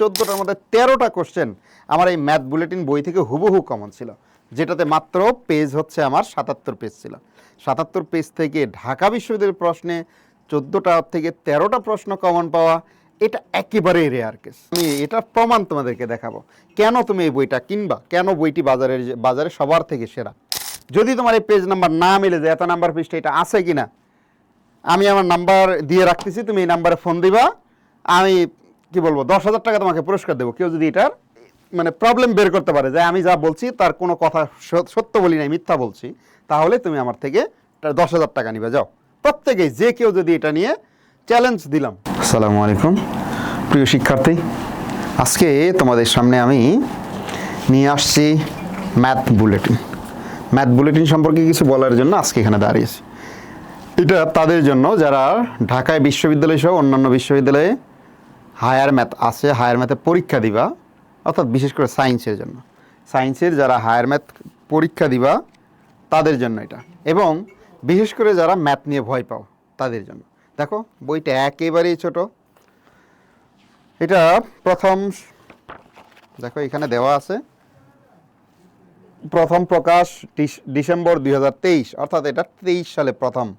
চোদ্দোটার মধ্যে তেরোটা কোশ্চেন আমার এই ম্যাথ বুলেটিন বই থেকে হুবহু কমন ছিল। যেটাতে মাত্র পেজ হচ্ছে আমার সাতাত্তর পেজ ছিল। সাতাত্তর পেজ থেকে ঢাকা বিশ্ববিদ্যালয়ের প্রশ্নে চোদ্দোটা থেকে তেরোটা প্রশ্ন কমন পাওয়া, এটা একেবারেই রেয়ার কেস আমি এটা প্রমাণ তোমাদেরকে দেখাবো। কেন তুমি এই বইটা কিনবা? কেন বইটি বাজারের বাজারে সবার থেকে সেরা? যদি তোমার এই পেজ নাম্বার না মিলে যে এত নাম্বার পেজটা এটা আছে কিনা? আমি আমার নাম্বার দিয়ে রাখতেছি, তুমি এই নাম্বারে ফোন দিবা। আমি কি বলব, দশ হাজার টাকা তোমাকে পুরস্কার দেবো। কেউ যদি এটার মানে প্রবলেম বের করতে পারে যে আমি যা বলছি তার কোনো কথা সত্য বলি নাই, মিথ্যা বলছি, তাহলে তুমি আমার থেকে দশ হাজার টাকা নিবে, যাও। প্রত্যেকেই যে কেউ যদি এটা নিয়ে চ্যালেঞ্জ দিলাম। আসসালামু আলাইকুম। প্রিয় শিক্ষার্থী, আজকে তোমাদের সামনে আমি নিয়ে আসছি ম্যাথ বুলেটিন ম্যাথ বুলেটিন সম্পর্কে কিছু বলার জন্য আজকে এখানে দাঁড়িয়েছি। এটা তাদের জন্য, যারা ঢাকায় বিশ্ববিদ্যালয় সহ অন্যান্য বিশ্ববিদ্যালয়ে হায়ার ম্যাথ আছে, হায়ার ম্যাথে পরীক্ষা দিবা, অর্থাৎ বিশেষ করে সায়েন্সের জন্য। সায়েন্সের যারা হায়ার ম্যাথ পরীক্ষা দিবা, তাদের জন্য এটা। এবং বিশেষ করে যারা ম্যাথ নিয়ে ভয় পাও, তাদের জন্য। দেখো, বইটা একেবারেই ছোট। এটা প্রথম দেখো, এখানে দেওয়া আছে। প্রথম প্রকাশ ডিস- ডিসেম্বর দু হাজার তেইশ, অর্থাৎ এটা তেইশ সালে প্রথম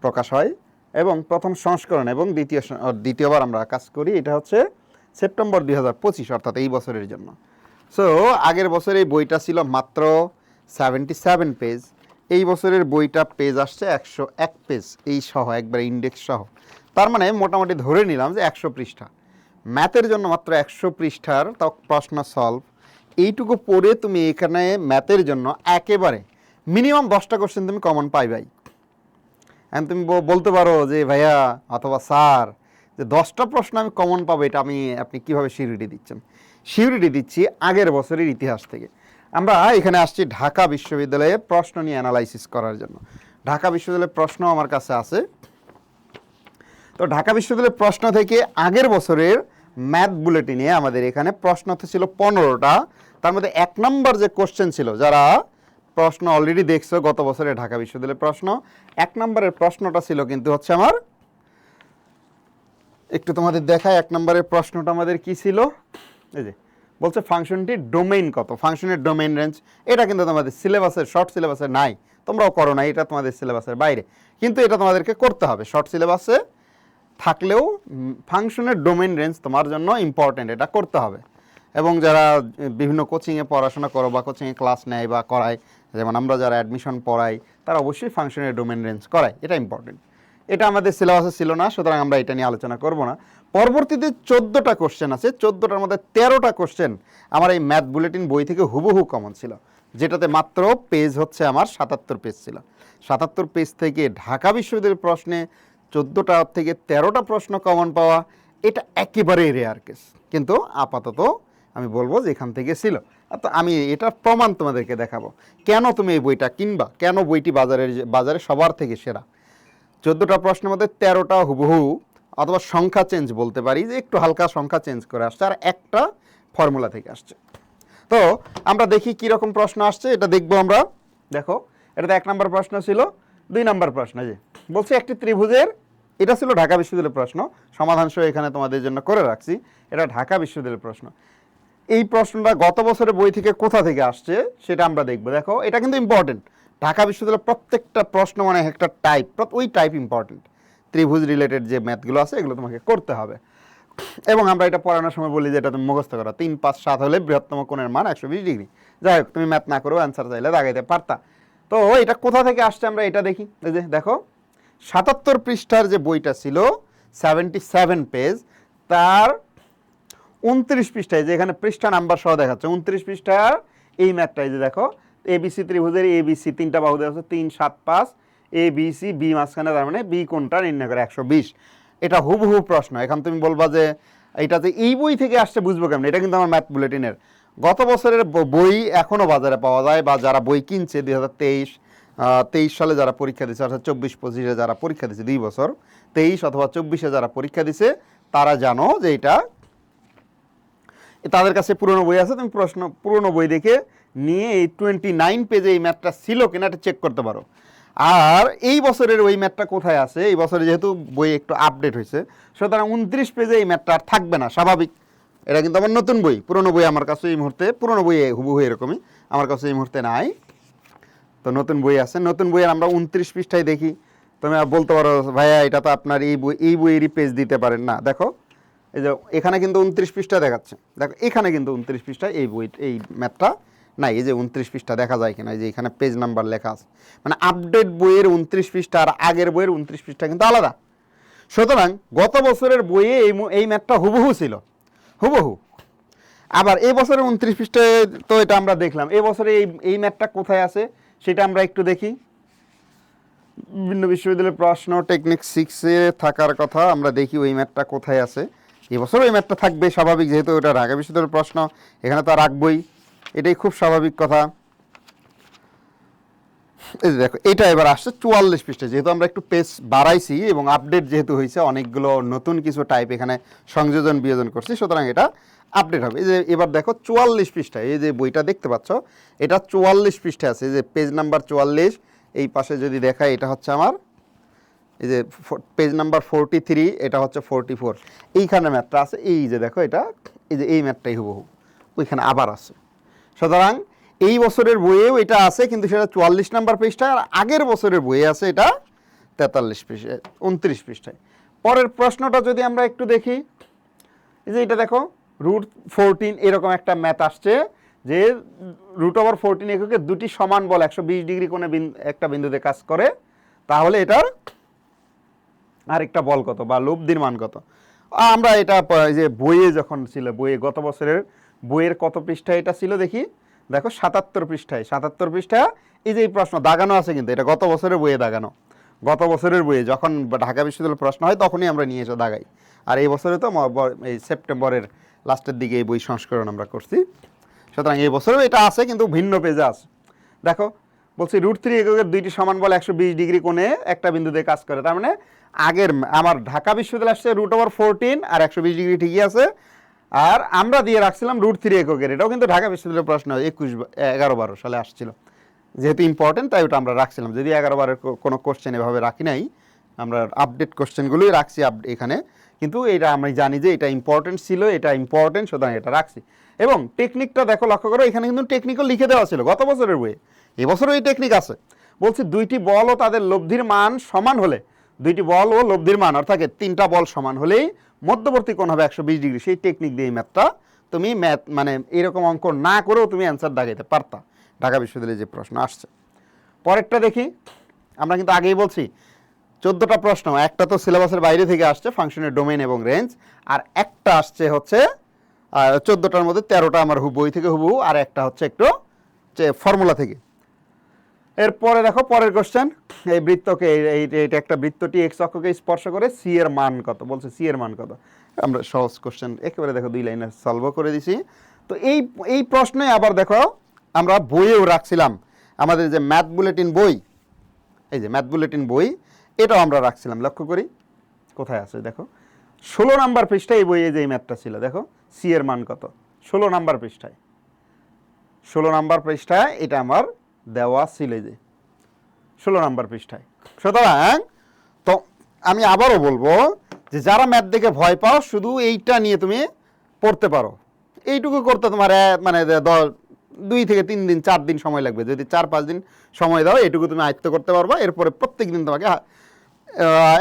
প্রকাশ হয়। এবং প্রথম সংস্করণ এবং দ্বিতীয় দ্বিতীয়বার আমরা কাজ করি, এটা হচ্ছে সেপ্টেম্বর দুই হাজার পঁচিশ, অর্থাৎ এই বছরের জন্য। সো আগের বছর এই বইটা ছিল মাত্র সেভেন্টি সেভেন পেজ এই বছরের বইটা পেজ আসছে একশো এক পেজ এই সহ, একবার ইন্ডেক্স সহ। তার মানে মোটামুটি ধরে নিলাম যে একশো পৃষ্ঠা। ম্যাথের জন্য মাত্র একশো পৃষ্ঠার তাও প্রশ্ন সলভ এইটুকু পড়ে তুমি এখানে ম্যাথের জন্য একেবারে মিনিমাম দশটা কোশ্চেন তুমি কমন পাইবাই। এখন তুমি বলতে পারো যে, ভাইয়া অথবা স্যার, যে দশটা প্রশ্ন আমি কমন পাবো, এটা আমি, আপনি কীভাবে সিউরিটি দিচ্ছেন? সিউরিটি দিচ্ছি আগের বছরের ইতিহাস থেকে। আমরা এখানে আসছি ঢাকা বিশ্ববিদ্যালয়ে প্রশ্ন নিয়ে অ্যানালাইসিস করার জন্য। ঢাকা বিশ্ববিদ্যালয়ের প্রশ্ন আমার কাছে আছে। তো ঢাকা বিশ্ববিদ্যালয়ের প্রশ্ন থেকে আগের বছরের ম্যাথ বুলেটিনে আমাদের এখানে প্রশ্ন ছিল পনেরোটা। তার মধ্যে এক নম্বর যে কোশ্চেন ছিল, যারা প্রশ্ন অলরেডি দেখছ গত বছরে ঢাকা বিশ্ববিদ্যালয়ের প্রশ্ন। এক নম্বরের প্রশ্নটা ছিল কিন্তু হচ্ছে আমার, একটু তোমাদের দেখায় এক নম্বরের প্রশ্নটা আমাদের কি ছিল? এই যে, বলছে ফাংশনটির ডোমেইন কত? ফাংশনের ডোমেইন রেঞ্জ, এটা কিন্তু তোমাদের সিলেবাসের শর্ট সিলেবাসে নাই। তোমরাও করো না, এটা তোমাদের সিলেবাসের বাইরে। কিন্তু এটা তোমাদেরকে করতে হবে শর্ট সিলেবাসে থাকলেও ফাংশনের ডোমেইন রেঞ্জ তোমার জন্য ইম্পর্টেন্ট এটা করতে হবে। এবং যারা বিভিন্ন কোচিংয়ে পড়াশোনা করো বা কোচিংয়ে ক্লাস নেয় বা করায়, যেমন আমরা যারা অ্যাডমিশন পড়াই, তারা অবশ্যই ফাংশনের ডোমেন রেঞ্জ করায়। এটা ইম্পর্টেন্ট এটা আমাদের সিলেবাসে ছিল না, সুতরাং আমরা এটা নিয়ে আলোচনা করব না। পরবর্তীতে চোদ্দোটা কোশ্চেন আছে। চোদ্দোটার মধ্যে তেরোটা কোশ্চেন আমার এই ম্যাথ বুলেটিন বই থেকে হুবহু কমন ছিল। যেটাতে মাত্র পেজ হচ্ছে আমার সাতাত্তর পেজ ছিল। সাতাত্তর পেজ থেকে ঢাকা বিশ্ববিদ্যালয়ের প্রশ্নে চোদ্দোটা থেকে তেরোটা প্রশ্ন কমন পাওয়া, এটা একেবারেই রেয়ার কেস কিন্তু আপাতত আমি বলব যে এখান থেকে ছিল। তো আমি এটা প্রমাণ তোমাদেরকে দেখাবো। কেন তুমি এই বইটা কিনবা? কেন বইটি বাজারের বাজারে সবার থেকে সেরা? চোদ্দোটা প্রশ্নের মধ্যে তেরোটা হুবহু অথবা সংখ্যা চেঞ্জ বলতে পারি যে একটু হালকা সংখ্যা চেঞ্জ করে আসছে আর একটা ফর্মুলা থেকে আসছে। তো আমরা দেখি কি রকম প্রশ্ন আসছে, এটা দেখব আমরা। দেখো, এটাতে এক নম্বর প্রশ্ন ছিল, দুই নম্বর প্রশ্ন যে, বলছি একটি ত্রিভুজের, এটা ছিল ঢাকা বিশ্ববিদ্যালয়ের প্রশ্ন। সমাধান সহ এখানে তোমাদের জন্য করে রাখছি, এটা ঢাকা বিশ্ববিদ্যালয়ের প্রশ্ন। এই প্রশ্নটা গত বছরের বই থেকে কোথা থেকে আসছে সেটা আমরা দেখব। দেখো, এটা কিন্তু ইম্পর্টেন্ট ঢাকা বিশ্ববিদ্যালয়ের প্রত্যেকটা প্রশ্ন মানে একটা টাইপ ওই টাইপ ইম্পর্টেন্ট ত্রিভুজ রিলেটেড যে ম্যাথগুলো আছে, এগুলো তোমাকে করতে হবে। এবং আমরা এটা পড়ানোর সময় বলি যে এটা তুমি মুখস্থ করো। তিন, পাঁচ, সাত হলে বৃহত্তম কোণের মান একশো বিশ ডিগ্রি। যাই হোক, তুমি ম্যাথ না করেও অ্যান্সার চাইলে দাগাইতে পারতা। তো এটা কোথা থেকে আসছে আমরা এটা দেখি। এই যে দেখো, সাতাত্তর পৃষ্ঠার যে বইটা ছিল সেভেন্টি সেভেন পেজ তার উনত্রিশ পৃষ্ঠায়, যে এখানে পৃষ্ঠা নাম্বার সহ দেখাচ্ছে, উনত্রিশ পৃষ্ঠার এই ম্যাথটা এই যে দেখো এবিসি ত্রিভুজের এবিসি তিনটা বাহু আছে, তিন, সাত, পাঁচ এ বি সি বি মাঝখানে, তার মানে বি কোনটা নির্ণয় করে একশো বিশ। এটা হুবহু প্রশ্ন, এখন তুমি বলবা যে এটা যে এই বই থেকে আসছে বুঝব কেমন, এটা কিন্তু আমার ম্যাথ বুলেটিনের গত বছরের বই এখনও বাজারে পাওয়া যায় বা যারা বই কিনছে, দুই হাজার তেইশ তেইশ সালে যারা পরীক্ষা দিচ্ছে অর্থাৎ চব্বিশ, পঁচিশে যারা পরীক্ষা দিচ্ছে দুই বছর, তেইশ অথবা চব্বিশে যারা পরীক্ষা দিছে, তারা জানো যে এটা তাদের কাছে পুরনো বই আছে, তুমি প্রশ্ন, পুরনো বই দেখে নিয়ে এই টোয়েন্টি নাইন পেজে এই ম্যাথটা ছিল কিনা এটা চেক করতে পারো। আর এই বছরের ওই ম্যাথটা কোথায় আছে? এই বছরে যেহেতু বই একটু আপডেট হয়েছে, সুতরাং উনত্রিশ পেজে এই ম্যাথটা আর থাকবে না, স্বাভাবিক। এটা কিন্তু আমার নতুন বই, পুরনো বই আমার কাছে এই মুহূর্তে, পুরনো বই হুবহু এরকমই, আমার কাছে এই মুহূর্তে নাই। তো নতুন বই আছে, নতুন বইয়ের আমরা উনত্রিশ পৃষ্ঠায় দেখি। তুমি বলতে পারো, ভাইয়া, এটা তো আপনার এই বই, এই বইয়েরই পেজ দিতে পারেন। না, দেখো এই যে এখানে কিন্তু উনত্রিশ পৃষ্ঠা দেখাচ্ছে। দেখো, এখানে কিন্তু উনত্রিশ পৃষ্ঠা এই বই, এই ম্যাথটা নাই, এই যে উনত্রিশ পৃষ্ঠা দেখা যায় কিনা, এই যে এখানে পেজ নাম্বার লেখা আছে। মানে আপডেট বইয়ের উনত্রিশ পৃষ্ঠা আর আগের বইয়ের উনত্রিশ পৃষ্ঠা কিন্তু আলাদা। সুতরাং গত বছরের বইয়ে এই এই ম্যাথটা হুবহু ছিল। হুবহু। আবার এই বছরের উনত্রিশ পৃষ্ঠায় তো এটা আমরা দেখলাম। এই বছরে এই এই ম্যাথটা কোথায় আছে সেটা আমরা একটু দেখি। বিভিন্ন বিশ্ববিদ্যালয়ের প্রশ্ন টেকনিক সিক্সে থাকার কথা আমরা দেখি ওই ম্যাথটা কোথায় আছে। এবছর ওই ম্যাথটা থাকবে স্বাভাবিক যেহেতু ওটা ঢাকা বিশ্ববিদ্যালয়ের প্রশ্ন, এখানে তো রাখবই। এটাই খুব স্বাভাবিক কথা। এই দেখো, এটা এবার আসছে চুয়াল্লিশ পৃষ্ঠা যেহেতু আমরা একটু পেজ বাড়াইছি এবং আপডেট যেহেতু হয়েছে, অনেকগুলো নতুন কিছু টাইপ এখানে সংযোজন, বিয়োজন করছি, সুতরাং এটা আপডেট হবে। এই যে এবার দেখো চুয়াল্লিশ পৃষ্ঠা এই যে বইটা দেখতে পাচ্ছ, এটা চুয়াল্লিশ পৃষ্ঠা আছে। এই যে পেজ নাম্বার চুয়াল্লিশ, এই পাশে যদি দেখায়, এটা হচ্ছে আমার এই যে পেজ নাম্বার ফোরটি থ্রি এটা হচ্ছে ফোরটি ফোর এইখানে ম্যাথটা আছে, এই যে দেখো এটা, এই যে এই ম্যাথটাই হুবহু। ওইখানে আবার আছে। সুতরাং এই বছরের বইয়েও এটা আছে, কিন্তু সেটা চুয়াল্লিশ নাম্বার পৃষ্ঠা আর আগের বছরের বইয়ে আছে এটা তেতাল্লিশ পৃষ্ঠায় উনত্রিশ পৃষ্ঠায়। পরের প্রশ্নটা যদি আমরা একটু দেখি, এই যে এটা দেখো রুট ফোরটিন এরকম একটা ম্যাথ আসছে যে রুট ওভার ফোরটিন এককে দুটি সমান বল, একশো বিশ ডিগ্রি কোণে একটা বিন্দুতে কাজ করে, তাহলে এটার আরেকটা বল কত বা লব্ধির মান কত? আমরা এটা যে বইয়ে যখন ছিল, বইয়ে গত বছরের বইয়ের কত পৃষ্ঠায় এটা ছিল দেখি? দেখো সাতাত্তর পৃষ্ঠায়, সাতাত্তর পৃষ্ঠা, এই যে এই প্রশ্ন, দাগানো আছে কিন্তু, এটা গত বছরের বইয়ে দাগানো। গত বছরের বইয়ে যখন ঢাকা বিশ্ববিদ্যালয়ের প্রশ্ন হয়, তখনই আমরা নিয়ে এসে দাগাই। আর এই বছরে তো এই সেপ্টেম্বরের লাস্টের দিকে এই বই সংস্করণ আমরা করছি। সুতরাং এই বছরেও এটা আছে, কিন্তু ভিন্ন পেজে আছে। দেখো বলছি রুট থ্রি এককের দুইটি সমান বল একশো বিশ ডিগ্রি কোণে একটা বিন্দুতে কাজ করে। তার মানে আগের আমার ঢাকা বিশ্ববিদ্যালয় আসছে রুট ওভার ফোরটিন আর একশো বিশ ডিগ্রি ঠিকই আছে। আর আমরা দিয়ে রাখছিলাম রুট থ্রি এককের এটাও কিন্তু ঢাকা বিশ্ববিদ্যালয়ের প্রশ্ন, একুশ এগারো বারো সালে আসছিল। যেহেতু ইম্পর্টেন্ট তাই ওটা আমরা রাখছিলাম। যদি এগারো বারের কোনো কোশ্চেন এভাবে রাখি নাই, আমরা আপডেট কোশ্চেনগুলোই রাখছি আপ এখানে। কিন্তু এটা আমি জানি যে এটা ইম্পর্টেন্ট ছিল, এটা ইম্পর্টেন্ট সুতরাং এটা রাখছি। এবং টেকনিকটা দেখো, লক্ষ্য করো, এখানে কিন্তু টেকনিকও লিখে দেওয়া ছিল গত বছরের বইয়ে। এবছরও এই টেকনিক আছে। বলছি দুইটি বল ও তাদের লব্ধির মান সমান হলে, দুইটি বল ও লব্ধির মান, অর্থাৎ তিনটা বল সমান হলেই মধ্যবর্তী কোণ হবে একশো বিশ ডিগ্রি। সেই টেকনিক দিয়ে ম্যাথটা তুমি ম্যাথ মানে এরকম অঙ্ক না করেও তুমি অ্যান্সার দাগাইতে পারতা। ঢাকা বিশ্ববিদ্যালয়ে যে প্রশ্ন আসছে। পরেরটা দেখি। আমরা কিন্তু আগেই বলছি, চোদ্দোটা প্রশ্ন, একটা তো সিলেবাসের বাইরে থেকে আসছে ফাংশনের ডোমেন এবং রেঞ্জ আর একটা আসছে হচ্ছে চোদ্দোটার মধ্যে তেরোটা আমার হু বই থেকে হুবহু, আর একটা হচ্ছে একটু ফর্মুলা থেকে। এরপরে দেখো পরের কোশ্চেন এই বৃত্তকে, এই- এই একটা বৃত্তটি এক্স অক্ষকে স্পর্শ করে সি এর মান কত? বলছে সি এর মান কত? আমরা সহজ কোশ্চেন একেবারে দেখো দুই লাইনে সলভ করে দিছি। তো এই এই প্রশ্নে আবার দেখো, আমরা বইয়েও রাখছিলাম। আমাদের যে ম্যাথ বুলেটিন বই, এই যে ম্যাথ বুলেটিন বই, এটাও আমরা রাখছিলাম। লক্ষ্য করি, কোথায় আছে? দেখো। ষোলো নাম্বার পৃষ্ঠায় এই বইয়ে যে ম্যাথটা ছিল, দেখো সি এর মান কত? ষোলো নাম্বার পৃষ্ঠায়। ষোলো নাম্বার পৃষ্ঠায় এটা আমার দেওয়া ছিল যে, ষোলো নাম্বার পৃষ্ঠায়। সুতরাং, তো আমি আবারও বলব যে যারা ম্যাথ দেখে ভয় পাও, শুধু এইটা নিয়ে তুমি পড়তে পারো। এইটুকু করতে তোমার মানে দে- দ- দুই থেকে তিন দিন, চার দিন সময় লাগবে। যদি চার, পাঁচ দিন সময় দাও, এইটুকু তুমি আয়ত্ত করতে পারবা। এরপরে প্রত্যেক দিন তোমাকে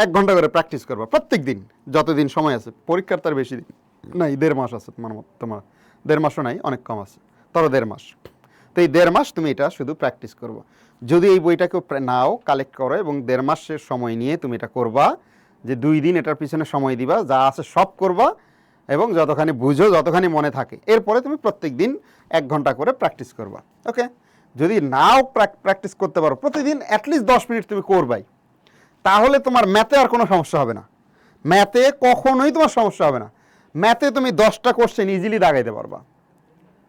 এক ঘণ্টা করে প্র্যাকটিস করবা প্রত্যেক দিন, যতদিন সময় আছে। পরীক্ষার তার বেশি দিন নাই, দেড় মাস আছে তোমার তোমার দেড় মাসও নাই, অনেক কম আছে তবে দেড় মাস। তো এই দেড় মাস তুমি এটা শুধু প্র্যাকটিস করব। যদি এই বইটাকে নাও কালেক্ট করো এবং দেড় মাসের সময় নিয়ে তুমি এটা করবা, যে দুই দিন এটার পিছনে সময় দিবা, যা আছে সব করবা এবং যতখানি বুঝো, যতখানি মনে থাকে, এরপরে তুমি প্রত্যেক দিন এক ঘণ্টা করে প্র্যাকটিস করবা ওকে যদি নাও প্র্যাকটিস করতে পারো, প্রতিদিন অ্যাটলিস্ট দশ মিনিট তুমি করবাই। তাহলে তোমার ম্যাথে আর কোনো সমস্যা হবে না। ম্যাথে কখনোই তোমার সমস্যা হবে না। ম্যাথে তুমি দশটা কোশ্চেন ইজিলি দাগাইতে পারবা।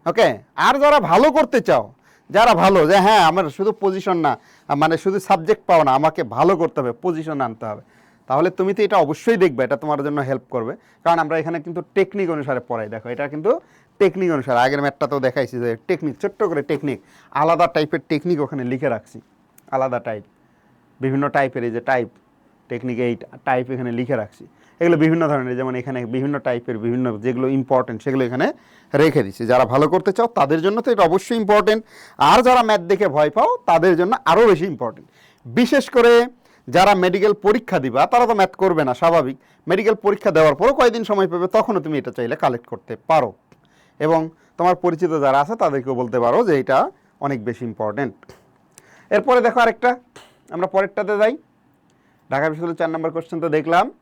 ওকে? আর যারা ভালো করতে চাও, যারা ভালো, যে হ্যাঁ আমার শুধু পজিশন না মানে শুধু সাবজেক্ট পাও না, আমাকে ভালো করতে হবে পজিশন আনতে হবে, তাহলে তুমি তো এটা অবশ্যই দেখবে, এটা তোমার জন্য হেল্প করবে। কারণ আমরা এখানে কিন্তু টেকনিক অনুসারে পড়াই। দেখো, এটা কিন্তু টেকনিক অনুসারে। আগের ম্যাটটা তো দেখাইছি যে টেকনিক ছোট্ট করে টেকনিক আলাদা টাইপের টেকনিক ওখানে লিখে রাখছি। আলাদা টাইপ বিভিন্ন টাইপের এই যে টাইপ টেকনিক এই টাইপ এখানে লিখে রাখছি। এগুলো বিভিন্ন ধরনের, যেমন এখানে বিভিন্ন টাইপের বিভিন্ন যেগুলো ইম্পর্টেন্ট সেগুলো এখানে রেখে দিচ্ছি। যারা ভালো করতে চাও, তাদের জন্য তো এটা অবশ্যই ইম্পর্টেন্ট আর যারা ম্যাথ দেখে ভয় পাও, তাদের জন্য আরও বেশি ইম্পর্টেন্ট বিশেষ করে যারা মেডিকেল পরীক্ষা দিবা, তারা তো ম্যাথ করবে না, স্বাভাবিক। মেডিকেল পরীক্ষা দেওয়ার পরও কয়েকদিন সময় পাবে, তখনও তুমি এটা চাইলে কালেক্ট করতে পারো। এবং তোমার পরিচিত যারা আছে, তাদেরকেও বলতে পারো যে এটা অনেক বেশি ইম্পর্টেন্ট এরপরে দেখো আরেকটা। আমরা পরেরটাতে যাই। ঢাকা বিশ্ববিদ্যালয়ের চার নম্বর কোশ্চেন তো দেখলাম।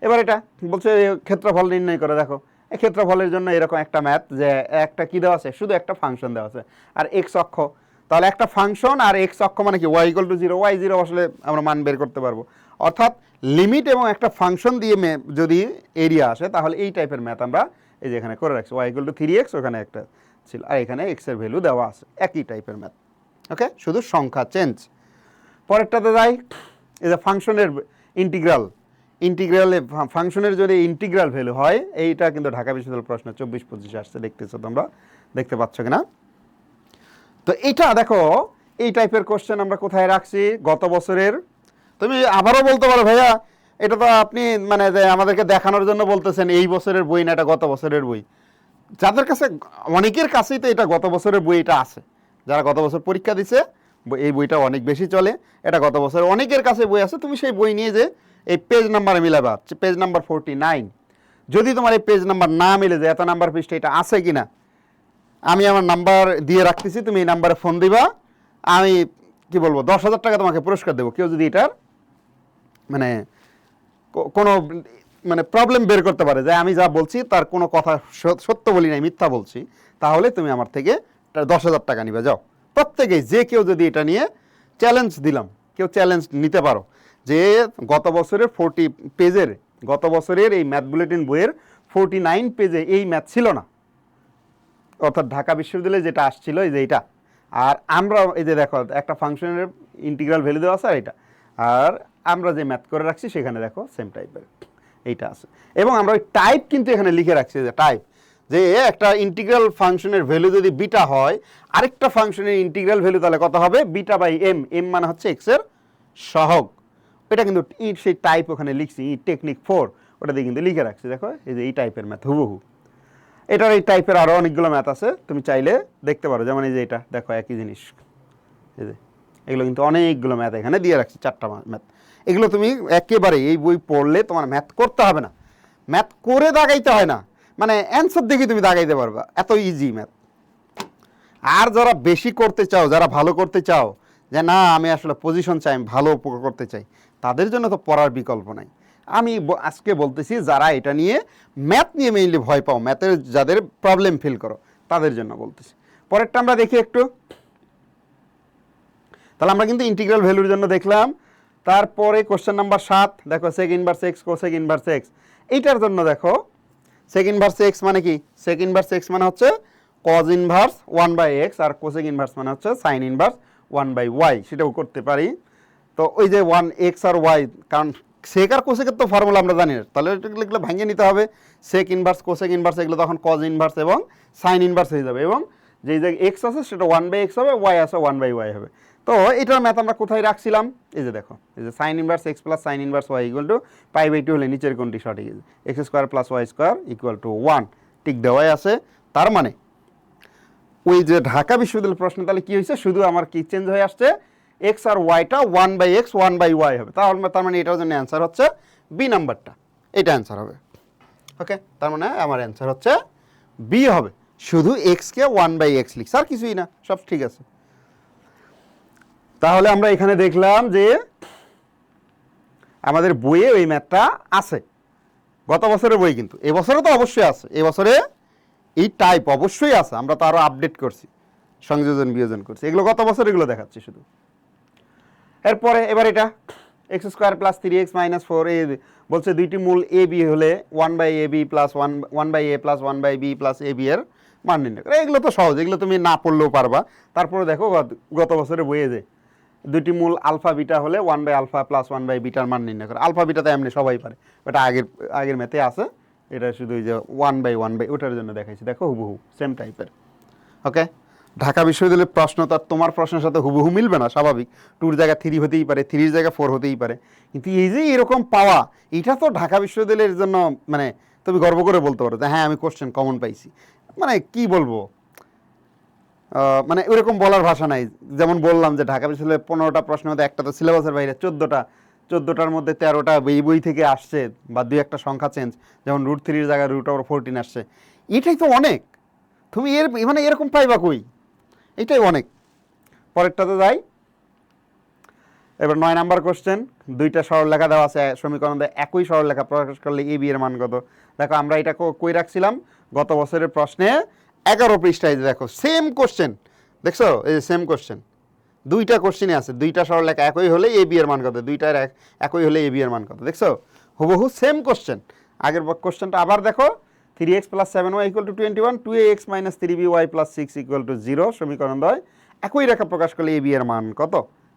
এবার এটা বলছে ক্ষেত্রফল নির্ণয় করে, দেখো। ক্ষেত্রফলের জন্য এরকম একটা ম্যাথ যে একটা কী দেওয়া আছে? শুধু একটা ফাংশন দেওয়া আছে। আর এক্স অক্ষ। তাহলে একটা ফাংশন আর এক্স অক্ষ মানে কি? Y equal to zero Y zero আসলে আমরা মান বের করতে পারব। অর্থাৎ লিমিট এবং একটা ফাংশন দিয়ে মে- যদি এরিয়া আসে, তাহলে এই টাইপের ম্যাথ আমরা এই যে এখানে করে রাখছি। Y equal to three X ওখানে একটা ছিল। আর এখানে এক্সের ভ্যালু দেওয়া আছে। একই টাইপের ম্যাথ ওকে শুধু সংখ্যা চেঞ্জ পরেরটাতে যাই, এই যে ফাংশনের ইন্টিগ্রাল, ইন্টিগ্রালে ফাংশনের যদি ইন্টিগ্রাল ভ্যালু হয়, এইটা কিন্তু ঢাকা বিশ্ববিদ্যালয় প্রশ্ন, চব্বিশ পঁচিশে আসছে, দেখতেছো তোমরা, দেখতে পাচ্ছ কিনা? তো এটা দেখো, এই টাইপের কোশ্চেন আমরা কোথায় রাখছি, গত বছরের? তুমি আবারও বলতে পারো ভাইয়া, এটা তো আপনি মানে আমাদেরকে দেখানোর জন্য বলতেছেন, এই বছরের বই না, এটা গত বছরের বই। যাদের কাছে, অনেকের কাছেই তো এটা গত বছরের বই এটা আছে। যারা গত বছর পরীক্ষা দিছে এই বইটা অনেক বেশি চলে। এটা গত বছর অনেকের কাছে বই আছে, তুমি সেই বই নিয়ে যে এই পেজ নাম্বারে মিলাবা পেজ নাম্বার ফোরটি নাইন যদি তোমার এই পেজ নাম্বার না মিলে যে এত নাম্বার পৃষ্ঠা এটা আছে কিনা? আমি আমার নাম্বার দিয়ে রাখতেছি, তুমি এই নাম্বারে ফোন দিবা। আমি, কি বলব, দশ হাজার টাকা তোমাকে পুরস্কার দেবো। কেউ যদি এটার মানে কোনো মানে প্রবলেম বের করতে পারে, যে আমি যা বলছি তার কোনো কথা সত্য বলি নাই, মিথ্যা বলছি, তাহলে তুমি আমার থেকে দশ হাজার টাকা নিবে, যাও। প্রত্যেকেই, যে কেউ যদি এটা নিয়ে চ্যালেঞ্জ দিলাম, কেউ চ্যালেঞ্জ নিতে পারো, যে গত বছরের ফোরটি পেজের, গত বছরের এই ম্যাথ বুলেটিন বইয়ের ফোরটি নাইন পেজে এই ম্যাথ ছিল না। অর্থাৎ ঢাকা বিশ্ববিদ্যালয়ে যেটা আসছিল, এই যে এটা। আর আমরা, এই যে দেখো, একটা ফাংশনের ইন্টিগ্রাল ভ্যালু দেওয়া আছে এটা। আর আমরা যে ম্যাথ করে রাখছি, সেখানে দেখো সেম টাইপের এইটা আছে। এবং আমরা ওই টাইপ কিন্তু এখানে লিখে রাখছি যে টাইপ যে একটা ইন্টিগ্রাল ফাংশনের ভ্যালু যদি বিটা হয়, আরেকটা ফাংশনের ইন্টিগ্রাল ভ্যালু তাহলে কত হবে? বিটা বাই এম এম মানে হচ্ছে এক্সের সহগ। এটা কিন্তু ই সেই টাইপ ওখানে লিখছি, ই টেকনিক ফোর ওটা দিয়ে কিন্তু লিখে রাখছি, দেখো? এই যে এই টাইপের ম্যাথ হুবহু। এটার এই টাইপের আরও অনেকগুলো ম্যাথ আছে, তুমি চাইলে দেখতে পারো। যেমন এই যে এটা, দেখো, একই জিনিস। এই যে, এগুলো কিন্তু অনেকগুলো ম্যাথ এখানে দিয়ে রাখছি, চারটা ম্যাথ এগুলো তুমি একেবারে এই বই পড়লে তোমার ম্যাথ করতে হবে না। ম্যাথ করে দাগাইতে হয় না। মানে অ্যান্সার দেখে তুমি দাগাইতে পারবা। এত ইজি ম্যাথ আর যারা বেশি করতে চাও, যারা ভালো করতে চাও, যে না, আমি আসলে পজিশন চাই, আমি ভালো উপকার করতে চাই, তাদের জন্য তো পড়ার বিকল্প নাই। আমি আজকে বলতেছি, যারা এটা নিয়ে ম্যাথ নিয়ে মেইনলি ভয় পাও ম্যাথের যাদের প্রবলেম ফিল করো, তাদের জন্য বলতেছি। পরেরটা আমরা দেখি একটু। তাহলে আমরা কিন্তু ইন্টিগ্রাল ভ্যালুর জন্য দেখলাম। তারপরে কোশ্চেন নাম্বার সাত, দেখো sec inverse X cosec inverse X এইটার জন্য দেখো সেক ইনভার্স এক্স মানে কি? সেক ইনভার্স এক্স মানে হচ্ছে cos inverse one by X R cosec inverse মানে হচ্ছে sine inverse one by Y সেটাও করতে পারি। তো ওই যে ওয়ান এক্স আর ওয়াই কারণ সেক আর কোসেকের তো ফর্মুলা আমরা জানি না। তাহলে লিখলে ভেঙে নিতে হবে। সেক ইনভার্স কোসেক ইনভার্স এগুলো তখন কজ ইনভার্স এবং সাইন ইনভার্স হয়ে যাবে এবং যেই যে এক্স আছে সেটা ওয়ান বাই এক্স হবে ওয়াই আছে ওয়ান বাই ওয়াই হবে। তো এটার ম্যাথ আমরা কোথায় রাখছিলাম? এই যে দেখো, এই যে sine inverse X plus sine inverse Y equal to pi by two হলে নিচের কোনটি সঠিক? X square plus Y square equal to one ঠিক দেওয়াই আছে। তার মানে ওই যে ঢাকা বিশ্ববিদ্যালয়ের প্রশ্ন, তাহলে কী হয়েছে? শুধু আমার কি চেঞ্জ হয়ে আসছে? এক্স আর ওয়াইটা one by X one by Y হবে। তাহলে তার মানে এটার জন্য অ্যান্সার হচ্ছে বি নাম্বারটা। এটা অ্যান্সার হবে। ওকে তার মানে আমার অ্যান্সার হচ্ছে বি হবে। শুধু এক্সকে ওয়ান বাই এক্স লিখছে, আর কিছুই না, সব ঠিক আছে। তাহলে আমরা এখানে দেখলাম যে আমাদের বইয়ে ওই ম্যাথটা আছে। গত বছরের বই কিন্তু। এবছরে তো অবশ্যই আছে। এবছরে এই টাইপ অবশ্যই আছে। আমরা তো আরও আপডেট করছি, সংযোজন, বিয়োজন করছি। এগুলো গত বছর এগুলো দেখাচ্ছি শুধু। এরপরে এবার এটা X square plus three X minus four এ বলছে দুইটি মূল এ বি হলে one by A B plus one one by A plus one by B plus A B এর মান নির্ণয় এগুলো তো সহজ। এগুলো তুমি না পড়লেও পারবা। তারপরে দেখো গত- গত বছরে বইয়ে যে দুইটি মূল আলফা, বিটা হলে one by alpha plus one by bitter মান নির্ণয় করে। আলফা বিটা তো এমনি সবাই পারে ওটা আগের আগের ম্যাথে আছে, এটা শুধু ওই যে ওয়ান বাই ওয়ান বাই ওটার জন্য দেখাইছি। দেখো হুবহু সেম টাইপের ওকে ঢাকা বিশ্ববিদ্যালয়ের প্রশ্ন, তো আর তোমার প্রশ্নের সাথে হুবহু মিলবে না, স্বাভাবিক। টুর জায়গা থ্রি হতেই পারে থ্রির জায়গা ফোর হতেই পারে। কিন্তু এই যে এরকম পাওয়া, এটা তো ঢাকা বিশ্ববিদ্যালয়ের জন্য মানে তুমি গর্ব করে বলতে পারো যে হ্যাঁ আমি কোশ্চেন কমন পাইছি। মানে কি বলব? মানে ওরকম বলার ভাষা নাই। যেমন বললাম যে ঢাকা বিশ্ববিদ্যালয়ে পনেরোটা প্রশ্নের মধ্যে একটা তো সিলেবাসের বাইরে, চোদ্দোটা। চোদ্দোটার মধ্যে তেরোটা এই বই থেকে আসছে বা দুই একটা সংখ্যা চেঞ্জ যেমন রুট থ্রির জায়গায় রুট ওভার ফোরটিন আসছে। এটাই তো অনেক। তুমি এর মানে এরকম পাইবা কই? এটাই অনেক। পরেরটাতে যাই। এবার নয় নাম্বার কোশ্চেন দুইটা সরলরেখা দেওয়া আছে, সমীকরণ দেয় একই সরলরেখা প্রকাশ করলে এ বি এর মান কত? দেখো আমরা এটা কই রাখছিলাম? গত বছরের প্রশ্নে এগারো পৃষ্ঠায় দেখো সেম কোশ্চেন দেখছ? এই যে সেম কোশ্চেন দুইটা কোশ্চেনই আছে। দুইটা সরলরেখা একই হলে এ বি এর মান কত? দুইটার এক একই হলে এ বি এর মান কত? দেখছ? হুবহু সেম কোশ্চেন আগের কোশ্চেনটা আবার দেখো। Three X plus seven Y equal to twenty one two A X minus three B Y plus six equal to zero সমীকরণ দয়। একই রেখা প্রকাশ করলে এ বি এর মান কত?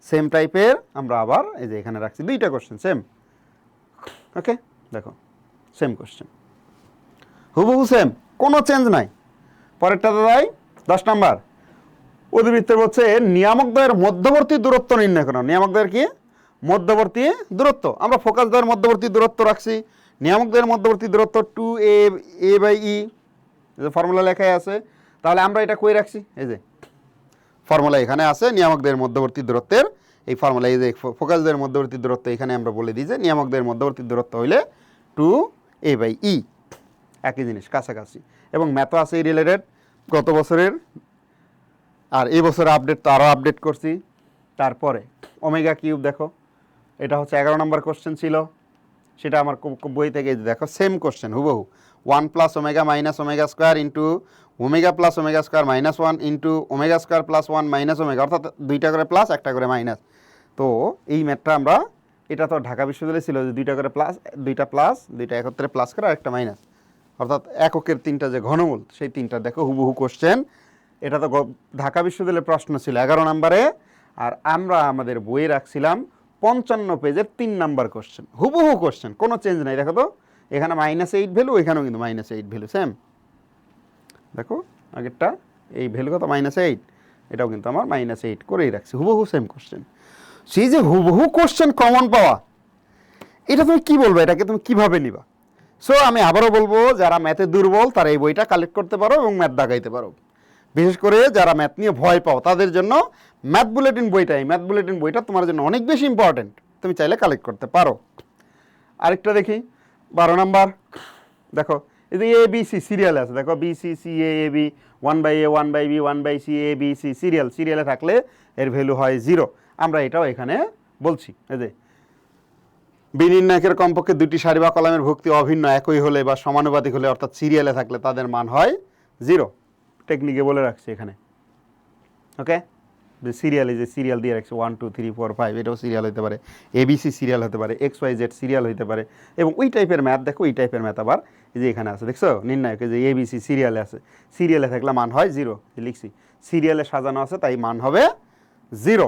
সেম টাইপের আমরা আবার এই যে এখানে রাখছি। দুইটা কোশ্চেন সেম ওকে দেখো সেম কোশ্চেন হুবহু সেম কোনো চেঞ্জ নাই। পরেরটাতে দেয় দশ নাম্বার। অধিবৃত্তের হচ্ছে নিয়ামক দ্বয়ের মধ্যবর্তী দূরত্ব নির্ণয় করা। নিয়ামক দ্বয়ের কি? মধ্যবর্তী দূরত্ব। আমরা ফোকাস দ্বয়ের মধ্যবর্তী দূরত্ব রাখছি। নিয়ামক দ্বয়ের মধ্যবর্তী দূরত্ব টু এ এ বাই ই যে ফর্মুলা লেখায় আছে। তাহলে আমরা এটা কই রাখছি? এই যে ফর্মুলা এখানে আছে নিয়ামকদের মধ্যবর্তী দূরত্বের। এই ফর্মুলা এই যে ফোকাসদের মধ্যবর্তী দূরত্ব এখানে আমরা বলে দিই যে নিয়ামকদের মধ্যবর্তী দূরত্ব হইলে টু এ বাই ই একই জিনিস, কাছাকাছি। এবং ম্যাথও আছে রিলেটেড গত বছরের, আর এই বছর আপডেট তো আরও আপডেট করছি। তারপরে ওমেগা কিউব দেখো, এটা হচ্ছে এগারো নম্বর কোশ্চেন ছিল। সেটা আমার বই থেকে দেখো সেম কোশ্চেন হুবহু। One plus omega minus omega square into omega plus omega square minus one into omega square plus one minus omega অর্থাৎ দুইটা করে প্লাস একটা করে মাইনাস তো এই ম্যাথটা আমরা, এটা তো ঢাকা বিশ্ববিদ্যালয়ে ছিল যে দুইটা করে প্লাস দুইটা প্লাস দুইটা একত্রে প্লাস করে আর একটা মাইনাস অর্থাৎ এককের তিনটা যে ঘনমূল, সেই তিনটা দেখো হুবহু কোশ্চেন এটা তো ঢাকা বিশ্ববিদ্যালয়ের প্রশ্ন ছিল, এগারো নম্বরে। আর আমরা আমাদের বইয়ে রাখছিলাম পঞ্চান্ন পেজের তিন নাম্বার কোশ্চেন হুবহু কোশ্চেন কোনো চেঞ্জ নাই, দেখো তো। এখানে মাইনাস এইট ভ্যালু এখানেও কিন্তু মাইনাস এইট ভ্যালু সেম দেখো, আগেরটা, এই ভ্যালু কত? মাইনাস এইট এটাও কিন্তু আমার মাইনাস এইট করেই রাখছি, হুবহু সেম কোশ্চেন সেই যে হুবহু কোশ্চেন কমন পাওয়া, এটা তুমি কি বলব? এটাকে তুমি কীভাবে নিবা? সো আমি আবারও বলব, যারা ম্যাথে দুর্বল, তারা এই বইটা কালেক্ট করতে পারো এবং ম্যাথ দাগাইতে পারো। বিশেষ করে যারা ম্যাথ নিয়ে ভয় পাও, তাদের জন্য ম্যাথ বুলেটিন বইটাই ম্যাথ বুলেটিন বইটা তোমার জন্য অনেক বেশি ইম্পর্টেন্ট তুমি চাইলে কালেক্ট করতে পারো। আরেকটা দেখি, বারো নাম্বার। দেখো, এই যে এ বি সি সিরিয়াল আছে। দেখো B C C A A B one by A one by B one by C A B C serial সিরিয়ালে থাকলে এর ভ্যালু হয় জিরো আমরা এটাও এখানে বলছি। এই যে বিনির্ণায়কের কমপক্ষে দুটি সারি বা কলামের ভুক্তি অভিন্ন, একই হলে বা সমানুপাতিক হলে, অর্থাৎ সিরিয়ালে থাকলে তাদের মান হয় জিরো টেকনিকে বলে রাখছি এখানে। ওকে যে সিরিয়ালে যে সিরিয়াল দিয়ে রাখছে one two three four five এটাও সিরিয়াল হতে পারে। এবিসি সিরিয়াল হতে পারে এক্স ওয়াই জেড সিরিয়াল হতে পারে। এবং ওই টাইপের ম্যাথ দেখো, ওই টাইপের ম্যাথ আবার এই যে এখানে আছে, দেখছ? নির্ণায়ক যে এবিসি সিরিয়ালে আছে। সিরিয়ালে থাকলে মান হয় জিরো লিখছি। সিরিয়ালে সাজানো আছে, তাই মান হবে জিরো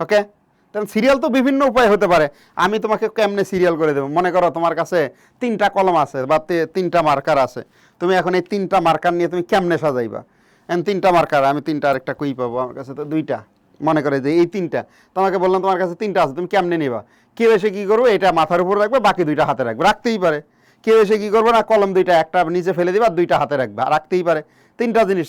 ওকে তাহলে সিরিয়াল তো বিভিন্ন উপায় হতে পারে। আমি তোমাকে কেমনে সিরিয়াল করে দেবো? মনে করো তোমার কাছে তিনটা কলম আছে বা তিনটা মার্কার আছে। তুমি এখন এই তিনটা মার্কার নিয়ে তুমি কেমনে সাজাইবা? এখন তিনটা মার্কার আমি তিনটা আরেকটা কুই পাবো? আমার কাছে তো দুইটা। মনে করে যে এই তিনটা। তোমাকে বললাম তোমার কাছে তিনটা আছে, তুমি কেমনে নিবা? কেউ এসে কী করব? এটা মাথার উপর রাখবে, বাকি দুইটা হাতে রাখবে। রাখতেই পারে। কেউ এসে কী করব না, কলম দুইটা একটা নিচে ফেলে দিবা আর দুইটা হাতে রাখবে। রাখতেই পারে। তিনটা জিনিস,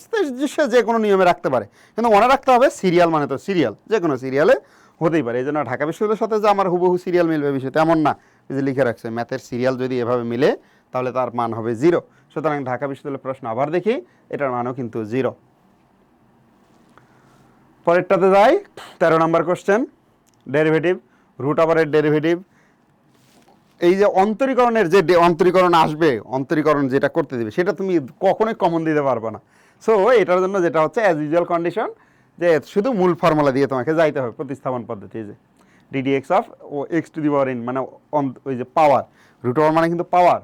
সে যে কোনো নিয়মে রাখতে পারে। কিন্তু মনে রাখতে হবে সিরিয়াল মানে তো সিরিয়াল যে কোনো সিরিয়ালে হতেই পারে। এই জন্য ঢাকা বিশ্ববিদ্যালয়ের সাথে যে আমার হুবহু সিরিয়াল মিলবে বিষয়, তেমন না। যে লিখে রাখছে, ম্যাথের সিরিয়াল যদি এভাবে মিলে, তাহলে তার মান হবে জিরো সুতরাং ঢাকা বিশ্ববিদ্যালয়ের প্রশ্ন আবার দেখি, এটার মানও কিন্তু জিরো পরেরটাতে যাই, তেরো নম্বর কোশ্চেন ডেরিভেটিভ রুট আবারের ডেরিভেটিভ এই যে অন্তরীকরণের যে অন্তরীকরণ আসবে, অন্তরীকরণ যেটা করতে দেবে, সেটা তুমি কখনোই কমন দিতে পারবে না। সো এটার জন্য যেটা হচ্ছে অ্যাজ ইউজুয়াল কন্ডিশন যে শুধু মূল ফর্মুলা দিয়ে তোমাকে যাইতে হবে প্রতিস্থাপন পদ্ধতি যে d d x of O X to the power in মানে ওই যে পাওয়ার রুট ওভার মানে কিন্তু পাওয়ার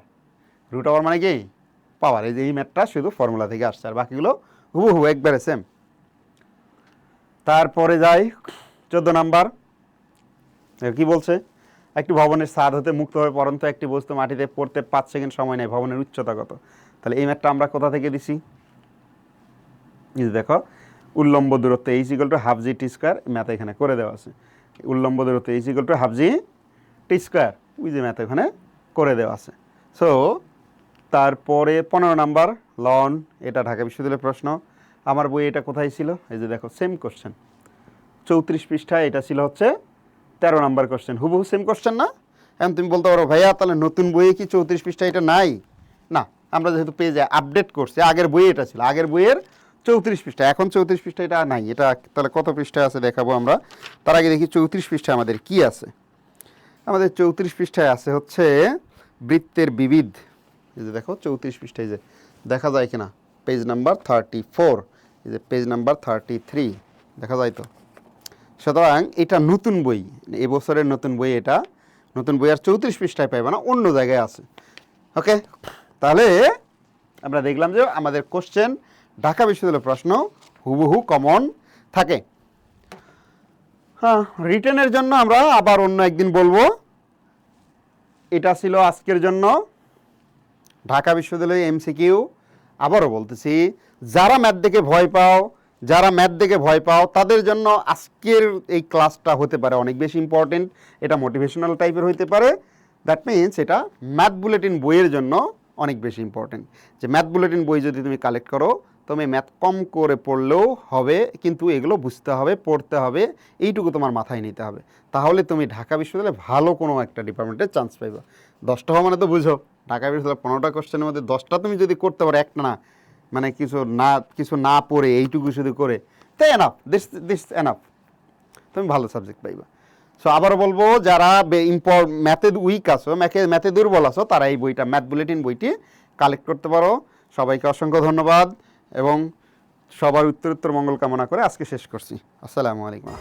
রুট ওভার মানে কি? পাওয়ার এই যে এই ম্যাথটা শুধু ফর্মুলা থেকে আসছে, আর বাকিগুলো হুবহু একবারে সেম তারপরে যাই, চোদ্দ নাম্বার কি বলছে? একটি ভবনের ছাদ হতে মুক্ত হয়ে পরন্ত একটি বস্তু মাটিতে পড়তে পাঁচ সেকেন্ড সময় নেয়, ভবনের উচ্চতা কত? তাহলে এই ম্যাটটা আমরা কোথা থেকে দিছি? দেখো উল্লম্ব দূরত্ব H equal to half G T square math এখানে করে দেওয়া আছে। উল্লম্ব দূরত্ব H equal to half G T square ওই যে ম্যাথ এখানে করে দেওয়া আছে। সো তারপরে পনেরো নাম্বার লন এটা ঢাকা বিশ্ববিদ্যালয়ের প্রশ্ন। আমার বই এটা কোথায় ছিল? এই যে দেখো সেম কোশ্চেন চৌত্রিশ পৃষ্ঠায় এটা ছিল হচ্ছে তেরো নাম্বার কোশ্চেন হুবহু সেম কোশ্চেন না? এখন তুমি বলতে পারো, ভাইয়া, তাহলে নতুন বইয়ে কি চৌত্রিশ পৃষ্ঠা এটা নাই? না, আমরা যেহেতু পেজে আপডেট করছি, আগের বইয়ে এটা ছিল। আগের বইয়ের চৌত্রিশ পৃষ্ঠা, এখন চৌত্রিশ পৃষ্ঠা এটা নাই, এটা তাহলে কত পৃষ্ঠায় আছে দেখাবো আমরা? তার আগে দেখি চৌত্রিশ পৃষ্ঠায় আমাদের কি আছে? আমাদের চৌত্রিশ পৃষ্ঠায় আছে হচ্ছে বৃত্তের বিবিধ। এই যে দেখো, চৌত্রিশ পৃষ্ঠায় যে দেখা যায় কিনা? পেজ নাম্বার থার্টি ফোর এই যে পেজ নাম্বার থার্টি থ্রি দেখা যায় তো? সুতরাং এটা নতুন বই এবছরের নতুন বই এটা, নতুন বই আর চৌত্রিশ পৃষ্ঠায় পাইবে না, অন্য জায়গায় আছে। ওকে তাহলে আমরা দেখলাম যে আমাদের কোশ্চেন ঢাকা বিশ্ববিদ্যালয়ের প্রশ্ন হুবহু কমন থাকে। হ্যাঁ রিটেনের জন্য আমরা আবার অন্য একদিন বলব। এটা ছিল আজকের জন্য। ঢাকা বিশ্ববিদ্যালয়ে এমসিকিউ আবারও বলতেছি, যারা ম্যাথ দেখে ভয় পাও, যারা ম্যাথ দেখে ভয় পাও, তাদের জন্য আজকের এই ক্লাসটা হতে পারে অনেক বেশি ইম্পর্টেন্ট এটা মোটিভেশনাল টাইপের হইতে পারে। দ্যাট মিনস এটা ম্যাথ বুলেটিন বইয়ের জন্য অনেক বেশি ইম্পর্টেন্ট যে ম্যাথ বুলেটিন বই যদি তুমি কালেক্ট করো, তুমি ম্যাথ কম করে পড়লেও হবে, কিন্তু এগুলো বুঝতে হবে, পড়তে হবে, এইটুকু তোমার মাথায় নিতে হবে। তাহলে তুমি ঢাকা বিশ্ববিদ্যালয়ে ভালো কোনো একটা ডিপার্টমেন্টে চান্স পাইবা। দশটা হওয়া মানে তো বুঝো, ঢাকা বিশ্ববিদ্যালয় পনেরোটা কোশ্চেনের মধ্যে দশটা তুমি যদি করতে পারো, একটা না মানে কিছু না কিছু না পড়ে, এইটুকু শুধু করে, তো এনাফ দিস দিস এনাফ তুমি ভালো সাবজেক্ট পাইবা। সো আবার বলব, যারা ইম্পর ম্যাথে উইক আছো ম্যাথে ম্যাথে দুর্বল আছো, তারা এই বইটা ম্যাথ বুলেটিন বইটি কালেক্ট করতে পারো। সবাইকে অসংখ্য ধন্যবাদ এবং সবার উত্তরোত্তর উত্তর মঙ্গল কামনা করে আজকে শেষ করছি। আসসালামু আলাইকুম।